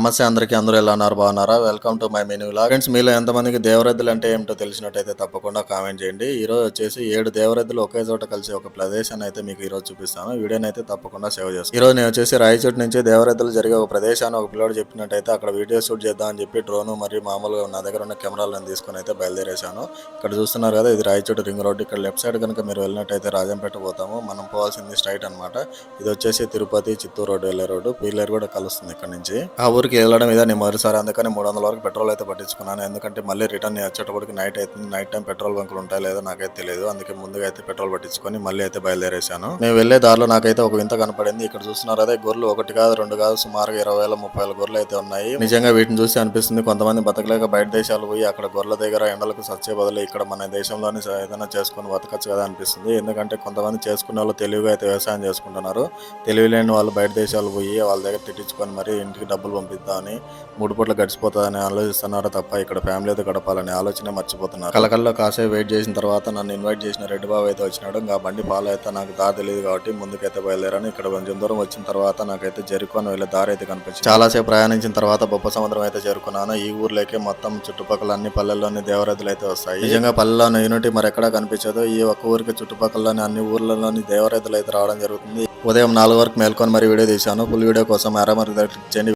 నమస్తే అందరికీ అందరూ ఎలా ఉన్నారు? బాగున్నారా? Welcome to my menu friends మీలో ఎంతమందికి దేవరద్దులు అంటే ఏమిటో తెలిసినట్టయితే తప్పకుండా కామెంట్ చేయండి. ఈ రోజు వచ్చేసి ఏడు దేవరద్దులు ఒకే చోట కలిసి ఒక ప్రదేశాన్ని అయితే మీకు ఈరోజు చూపిస్తాను. వీడియోని అయితే తప్పకుండా సేవ్ చేస్తాను ఈ రోజు నేను వచ్చేసి రాయచోటి నుంచి దేవరద్దులు జరిగే ఒక ప్రదేశాన్ని ఒక పిల్లోడు చెప్పినట్టయితే అక్కడ వీడియో షూట్ చేద్దాం అని చెప్పి డ్రోన్ మరియు మామూలుగా నా దగ్గర ఉన్న కెమెరాలను తీసుకొని అయితే బయలుదేరేశాను. ఇక్కడ చూస్తున్నారు కదా ఇది రాయచోటి రింగ్ రోడ్. ఇక్కడ లెఫ్ట్ సైడ్ కనుక మీరు వెళ్ళినట్టయితే రాజంపేట పోతాము. మనం పోవాల్సింది స్ట్రైట్ అన్నమాట. ఇది వచ్చేసి తిరుపతి చిత్తూరు రోడ్డు వెళ్ళే రోడ్డు. పీలర్ కూడా కలుస్తుంది ఇక్కడ నుంచి. ఆ ఊరికి వెళ్ళడం ఇదే నేను మొదటిసారి. అందుకని మూడు వందల వరకు పెట్రోల్ అయితే పట్టించుకున్నాను. ఎందుకంటే మళ్ళీ రిటర్న్ వచ్చేటప్పటికి నైట్ అవుతుంది నైట్ టైం పెట్రోల్ బంకులు ఉంటాయి లేదో నాకైతే తెలియదు అందుకే ముందుగా అయితే పెట్రోల్ పట్టించుకొని మళ్ళీ అయితే బయలుదేరేశాను. నేను వెళ్ళే దారిలో నాకైతే ఒక వింత కనపడింది. ఇక్కడ చూస్తున్నారు అదే గొర్రెలు ఒకటి కాదు రెండు కాదు సుమారుగా ఇరవై వేల ముప్పై వేల గొర్రెలు అయితే ఉన్నాయి. నిజంగా వీటిని చూసి అనిపిస్తుంది కొంతమంది బతకలేక బయట దేశాలు పోయి అక్కడ గొర్రెల దగ్గర ఎండలకు సచ్చే బదులు ఇక్కడ మన దేశంలోనే ఏదైనా చేసుకొని బతకచ్చు కదా అనిపిస్తుంది. ఎందుకంటే కొంతమంది చేసుకునే వాళ్ళు తెలివిగా అయితే వ్యవసాయం చేసుకుంటున్నారు. తెలివి లేని వాళ్ళు బయట దేశాలు పోయి వాళ్ళ దగ్గర తిట్టించుకొని మరి ఇంటికి డబ్బులు అని మూడు పూట్ల గడిచిపోతుందని ఆలోచిస్తున్నారో తప్ప ఇక్కడ ఫ్యామిలీతో గడపాలనే ఆలోచన మర్చిపోతున్నారు. కలకల్లో కాసేపు వెయిట్ చేసిన తర్వాత నన్ను ఇన్వైట్ చేసిన రెడ్డి బాబు అయితే వచ్చినాడు. ఇంకా బండి ఫాలో అయితే నాకు దారి తెలియదు కాబట్టి ముందుకైతే బయలుదేరాను. ఇక్కడ కొంచెం దూరం వచ్చిన తర్వాత నాకైతే జరుకొని వెళ్ళే దారి అయితే కనిపించింది. చాలాసేపు ప్రయాణించిన తర్వాత బొప్ప సముద్రం అయితే చేరుకున్నాను. ఈ ఊర్లోకి మొత్తం చుట్టుపక్కల అన్ని పల్లెల్లోని దేవరథులు అయితే వస్తాయి. నిజంగా పల్లెలోని యూనిటీ మరి ఎక్కడా కనిపించదు. ఈ ఒక్క ఊరికి చుట్టుపక్కలలోని అన్ని ఊర్లలోని దేవరథులు అయితే రావడం జరుగుతుంది. ఉదయం నాలుగు వరకు మేల్కొని మరి వీడియో తీశాను. ఫుల్ వీడియో కోసం ఎర్ర మరి చేయండి.